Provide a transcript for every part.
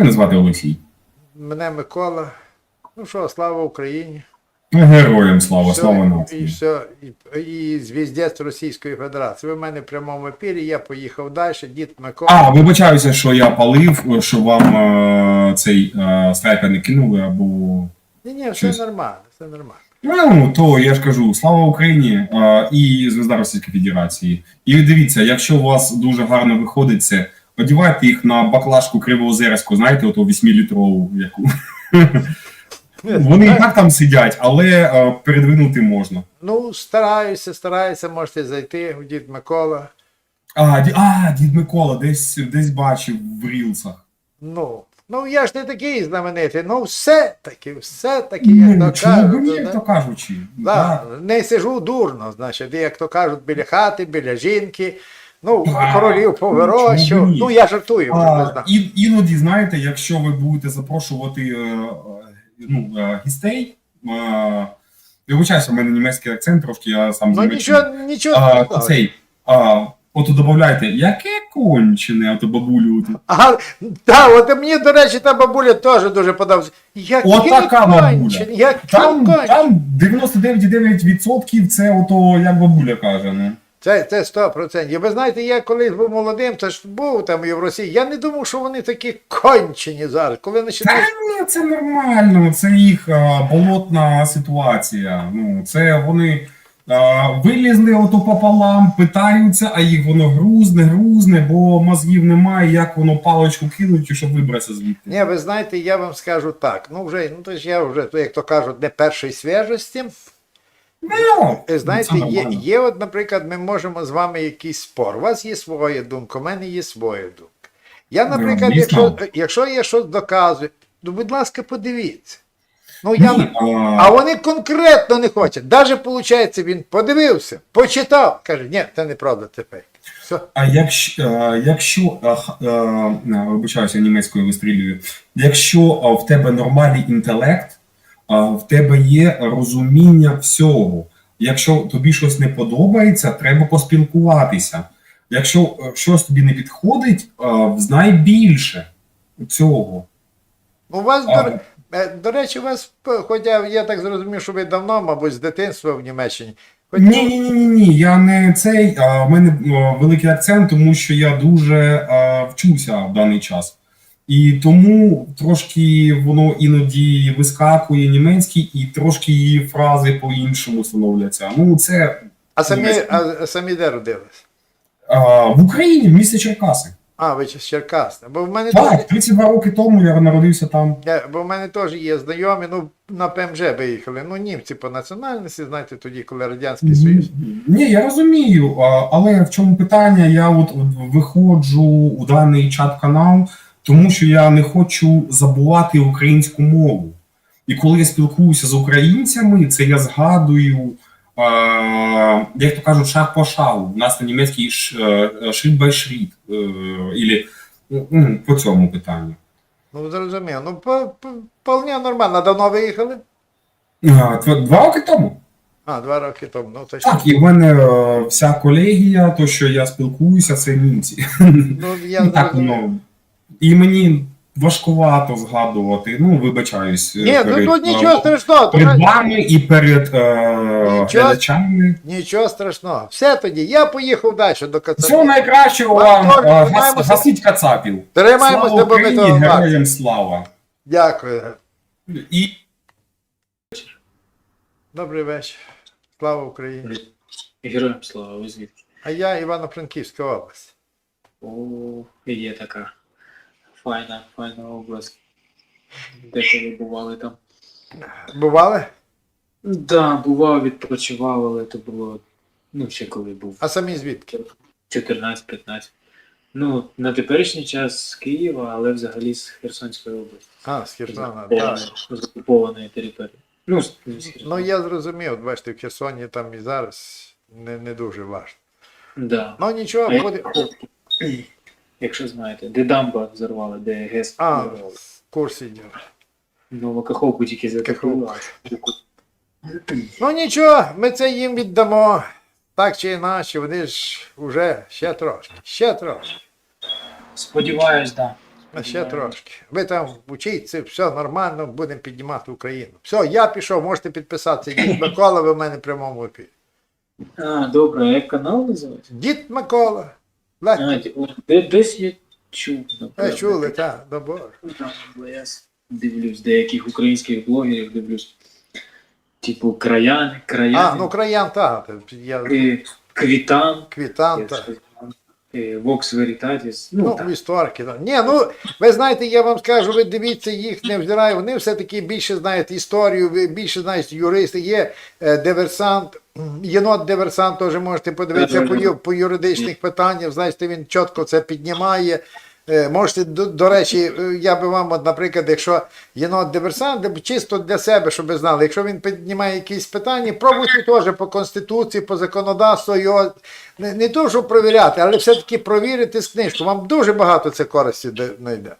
Мене звати Олексій. Мене Микола. Ну що, слава Україні. Героям слава, Все, слава і все, і, і звіздець Російської Федерації. Ви в мене в прямому епірі, я поїхав далі, дід Микола. А, вибачаюся, що я палив, що вам е, цей е, снайпер не кинули, або. Ні, ні, все нормально, все нормально. Ну, то я ж кажу, слава Україні е, і звезда Російської Федерації. І дивіться, якщо у вас дуже гарно виходить це, одівайте їх на баклажку кривоозерську, знаєте, ото 8-літрову яку. Вони і так там сидять, але е, передвинути можна. Ну, стараюся, стараюся, можете зайти у дід Микола. А, ді, а, дід Микола, десь, десь бачив в рілсах. Ну, ну я ж не такий знаменитий, ну все-таки, все-таки, як Ну, то кажуть. ні, як то кажучи. Да, Так. не сижу дурно, значить, як то кажуть, біля хати, біля жінки. Ну, А, королів повирощу. б? Ну, я жартую, А, і, іноді, знаєте, якщо ви будете запрошувати е, е, ну, е, гостей, е, вибачаюся, у мене німецький акцент трошки, я сам Ну нічого, нічого. А, страшного. цей, а, ото додавайте, яке кончене, ото бабулю. Ага, так, от мені, до речі, та бабуля теж дуже подобається. Отака бабуля. як Там, там 99,9% це ото, як бабуля каже. Ну. Це, це 100%. Ви знаєте, я колись був молодим, це ж був там і в Росії. Я не думав, що вони такі кончені зараз. Коли Та ні, це нормально, це їх а, болотна ситуація. Ну, це вони а, вилізли ото пополам, питаються, а їх воно грузне, грузне, бо мозгів немає, як воно паличку кинуть, щоб вибратися звідти. Ні, ви знаєте, я вам скажу так. Ну, вже, ну то ж я вже, як то кажуть, не першої свіжості. Ну, Ви знаєте, є, є, от, наприклад, ми можемо з вами якийсь спор. У вас є своя думка, у мене є своя думка. Я, наприклад, Ну, якщо, дійсно. якщо я щось доказую, то, будь ласка, подивіться. Ну, я, а, вони конкретно не хочуть. Навіть, виходить, він подивився, почитав, каже, ні, це неправда, це фейк. Все. А якщо, е, якщо е, е, е, вибачаюся, німецькою вистрілюю, якщо е, в тебе нормальний інтелект, е, в тебе є розуміння всього. Якщо тобі щось не подобається, треба поспілкуватися. Якщо е, щось тобі не підходить, е, знай більше цього. У вас, А. до, е, до речі, у вас, хоча я так зрозумів, що ви давно, мабуть, з дитинства в Німеччині. Хоч- Ні, ні, ні, ні, ні. Я не цей. В мене великий акцент, тому що я дуже вчуся в даний час. І тому трошки воно іноді вискакує німецький, і трошки її фрази по-іншому становляться. Ну, це А самі, а, самі де родились? а, в Україні, в місті Черкаси. А, ви з Черкас. Бо в мене Так, 32 роки тому я народився там. е, бо в мене теж є знайомі, ну, на ПМЖ виїхали. Ну, німці по національності, знаєте, тоді, коли Радянський Союз. Ні, я розумію, але в чому питання? Я от виходжу у даний чат-канал, тому що я не хочу забувати українську мову. І коли я спілкуюся з українцями, це я згадую, е, як то кажуть, шаг по шагу. У нас на німецький шрифт бай шрифт, ілі ну, по цьому питанню. Ну, зрозумів. Ну, по, по, вполне нормально. Давно виїхали? А, Два роки тому. А, два роки тому. Ну, то що? Так, і в мене е, вся колегія, то що я спілкуюся, це німці. Ну, я Ну, так, ну, і мені важкувато згадувати. Ну, вибачаюсь. Ні, ну перед, тут е, нічого страшного. перед вами і перед е, Нічого. глядачами. Нічого страшного. Все тоді, я поїхав далі до Всього Кацапів. найкращого Вам вам, е, гас- тримаємося. гасіть кацапів. Слава бо ми Україні, того героям слава. Дякую. І Добрий вечір. Слава Україні. Героям слава, ви звідки? А я Івано-Франківська область. О, є така файна, файна область. Де коли бували там? Бували? Да, бував, відпочивав, але то було, ну, ще коли був А самі звідки? 14-15. Ну, на теперішній час з Києва, але взагалі з Херсонської області. А, з Херсона, так. З окупованої території. Ну, з, з Ну я зрозумів, от бачите, в Херсоні там і зараз не, не дуже важко. Да. Ну нічого, А буде. Як- Якщо знаєте, де дамба взорвали, де ГЕС А, взорвали. в курсі діла. Ну, Каховку тільки. Каховку. Ну нічого, ми це їм віддамо. Так чи інакше, вони ж вже ще трошки, ще трошки. Сподіваюсь, да. Ще трошки. Ви там вчіться, все нормально, будемо піднімати Україну. Все, я пішов, можете підписатися. Дід Микола, ви в мене в прямому ефірі. А, добре, а як канал називається? Дід Микола. А, де, десь я чув. Ви напевно. чули, так, Там, бо я с- дивлюсь, деяких українських блогерів дивлюсь. Типу краяни, краяни, А, ну краян, так. Я е, Квітан, квітан, я так. щось е, Vox Veritatis. Ну, Ну, так. історики. Ні, ну ви знаєте, я вам скажу, ви дивіться їх, не взираю. Вони все-таки більше знають історію, більше знають юристи. Є е, диверсант, єнот диверсант, теж можете подивитися по, по юридичних питаннях. Знаєте, він чітко це піднімає. Е, Можете, до, до речі, е, я би вам, от, наприклад, якщо єнот диверсант, чисто для себе, щоб ви знали, якщо він піднімає якісь питання, пробуйте теж по конституції, по законодавству його не, не то, щоб провіряти, але все-таки провірити з книжку. Вам дуже багато це користі знайде.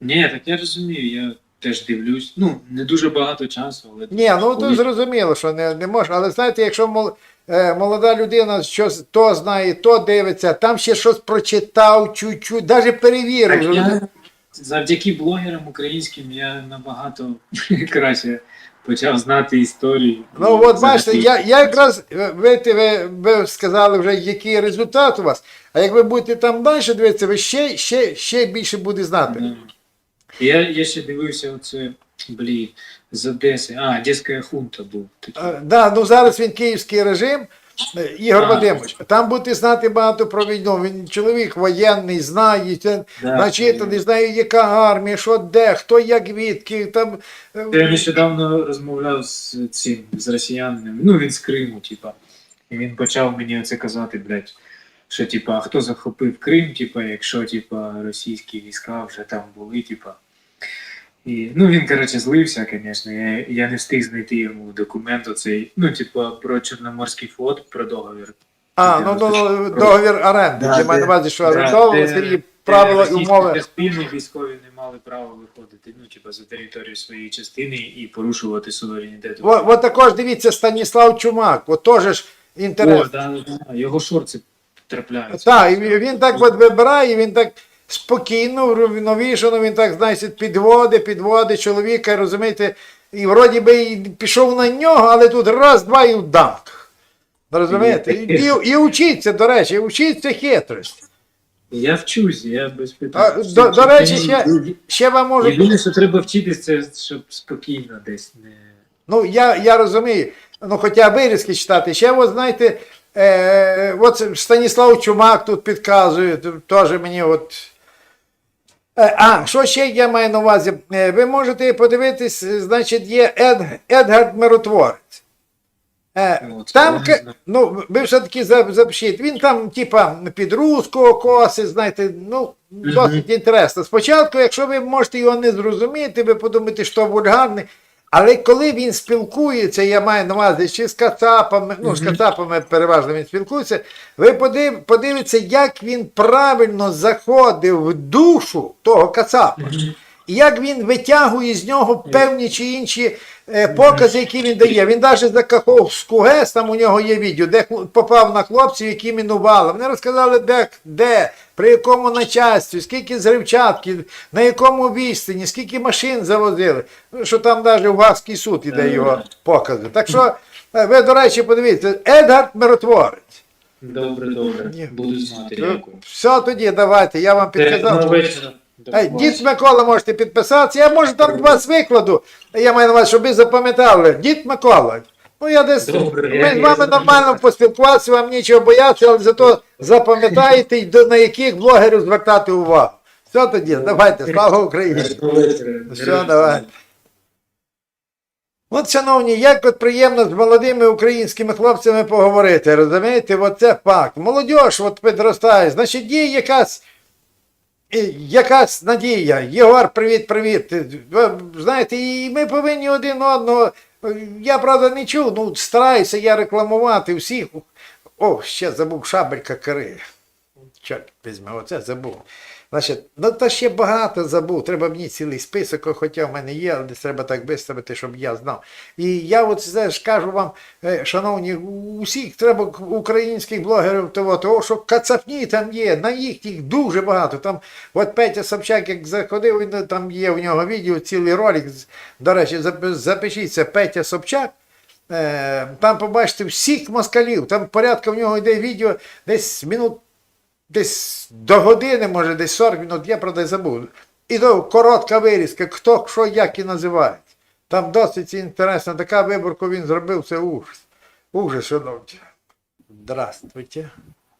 Ні, так я розумію, я теж дивлюсь. Ну, не дуже багато часу, але. Ні, ну то зрозуміло, що не, не можна. Але знаєте, якщо мол, е, молода людина щось то знає, то дивиться, там ще щось прочитав, чуть-чуть, навіть перевірив. Так, я, завдяки блогерам українським я набагато краще почав знати історію. Ну от бачите, я, я якраз е, ви, ти- ви, ви сказали вже, який результат у вас. А як ви будете там далі дивитися, ви ще, ще, ще більше буде знати. Да. Я, я ще дивився оце, блін, з Одеси. А, Одеська хунта був такий. Е, Да, ну зараз він київський режим. Е, Ігор А. Вадимович, там будете знати багато про війну. Він чоловік воєнний, знає, це, Да, начитаний, знає, яка армія, що де, хто як відки. Там, е, Я нещодавно розмовляв з цим з росіянинами. Ну, він з Криму, типа. І він почав мені оце казати, блядь, що типа, хто захопив Крим, типа, якщо типа російські війська вже там були, типа. І, ну, він, коротше, злився, звісно. Я, я не встиг знайти йому документ оцей, ну, типа, про Чорноморський флот, про договір. а, ну, ну, ну, договір оренди. Да, Я маю на увазі, що орендовували свої правила і умови. частини військові не мали права виходити, ну, типа, за територію своєї частини і порушувати суверенітет. От, от також дивіться Станіслав Чумак, от теж ж О, да, да, його шорти трапляються. Так, і він так от вибирає, він так спокійно, врівновішено, він так, знаєте, підводить, підводить чоловіка, розумієте, і вроді би і пішов на нього, але тут раз, два і в. Розумієте? І, і, і учиться, до речі, учиться хитрості. Я вчусь, я без А, питань. до, до речі, ще, ще вам можу. Єдине, що треба вчитись, це щоб спокійно десь не. Ну, я, я розумію, ну хоча вирізки читати. Ще, от, знаєте, е, от Станіслав Чумак тут підказує, теж мені от. Е, а, що ще я маю на увазі? Е, ви можете подивитись, значить, є Ед, Едгард Миротворець. Е, там, ка- знаю. ну, ви все-таки за- запишіть, він там, типа, під руського коси, знаєте, ну, досить інтересно. Спочатку, якщо ви можете його не зрозуміти, ви подумаєте, що вульгарний. Але коли він спілкується, я маю на увазі, чи з кацапами, ну, з кацапами переважно він спілкується, ви подив, подивіться, як він правильно заходив в душу того кацапа. І як він витягує з нього певні чи інші е, покази, які він дає. Він навіть за ГЕС, там у нього є відео, де попав на хлопців, які мінували. Вони розказали, де, де, при якому начальстві, скільки зривчатки, на якому відстані, скільки машин завозили. Ну, що там навіть Гаазький суд іде його покази. Так що, е, ви, до речі, подивіться, Едгард Миротворець. Добре, добре. Буду знати, Ну, дякую. Все тоді, давайте, я вам підказав. Дід Микола можете підписатися. Я може там вас викладу. Я маю на увазі, щоб ви запам'ятали. Дід Микола. Ну я десь Добре, ми я- з вами нормально поспілкуватися, вам нічого боятися, але зато запам'ятаєте й до на яких блогерів звертати увагу. Все тоді, давайте, слава Україні. Все, давай. От, шановні, як от приємно з молодими українськими хлопцями поговорити, розумієте? От це факт. Молодь от підростає, значить, є якась, і якась надія. Єгор, привіт, привіт. Ви Знаєте, і ми повинні один одного. Я, правда, не чув, ну стараюся я рекламувати всіх. О, ще забув шабелька Кири. Чорт візьме, оце забув. Значить, ну та ще багато забув. Треба мені цілий список, хоча в мене є, але треба так виставити, щоб я знав. І я от ж кажу вам, е, шановні, усіх треба українських блогерів того, того, що кацапні там є, на їхніх дуже багато. Там, от Петя Собчак, як заходив, він, там є в нього відео, цілий ролик. До речі, запишіться Петя Собчак. Е, Там побачите всіх москалів, там порядка в нього йде відео десь минут десь до години, може, десь 40 минут, я правда забув. І то коротка вирізка, хто що як і називають. Там досить інтересна така виборка він зробив, це ужас. Ужас, шановні. Здравствуйте.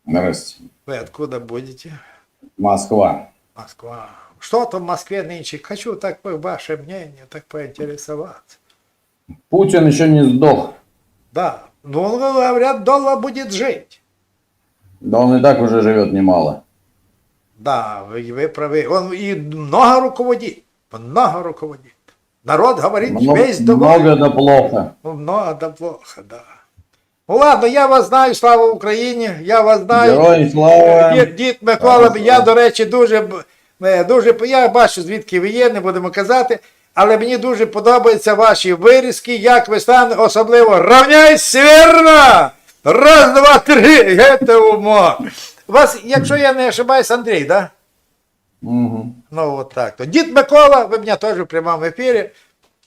Здрасте. Вы откуда будете? Москва. Москва. Что там в Москве нынче? Хочу так по- ваше мнение, так поинтересоваться. Путин еще не сдох. Да, ну говорят, доллар будет жить. Да он и так уже живет немало. Да, вы, вы правы. Он и много руководит. Много руководит. Народ говорит, Много, весь доволен. много да плохо. Ну, много да плохо, да. Ну ладно, я вас знаю, слава Україні, я вас знаю. Герой слава. Дід, дід Микола, Слава. я, до речі, дуже, б- е, дуже, п- я бачу, звідки ви є, не будемо казати, але мені дуже подобаються ваші вирізки, як ви стане, особливо равняйсь северно! Раз, два, три, це умор. У вас, якщо я не ошибаюсь, Андрій, да? Мгм. Ну, вот так. То Дід Микола, вы меня тоже в прямом эфире.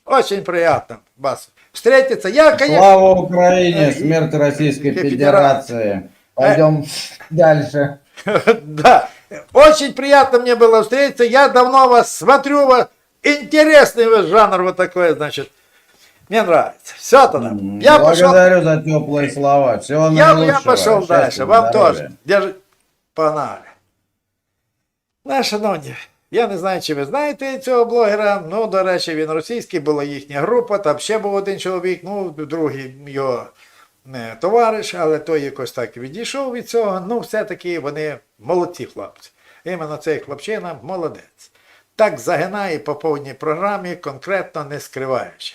Очень приятно вас встретиться. Я, конечно, Слава Украине, Э, смерть Российской Федерации. Федерации. Пойдем дальше. да, очень приятно мне было встретиться. Я давно вас смотрю, вас интересный вы жанр вот такой, значит. Мне нравится. Все тогда. Я пошел, Благодарю за теплые слова. Всего я, я пошел Счастья, дальше. Вам здоровья. тоже. Держи. Погнали. Ну, шановні, я не знаю, чи ви знаєте цього блогера. Ну, до речі, він російський, була їхня група, там ще був один чоловік, ну, другий його не, товариш, але той якось так відійшов від цього. Ну, все-таки вони молодці хлопці. Іменно цей хлопчина молодець. Так загинає по повній програмі, конкретно не скриваючи.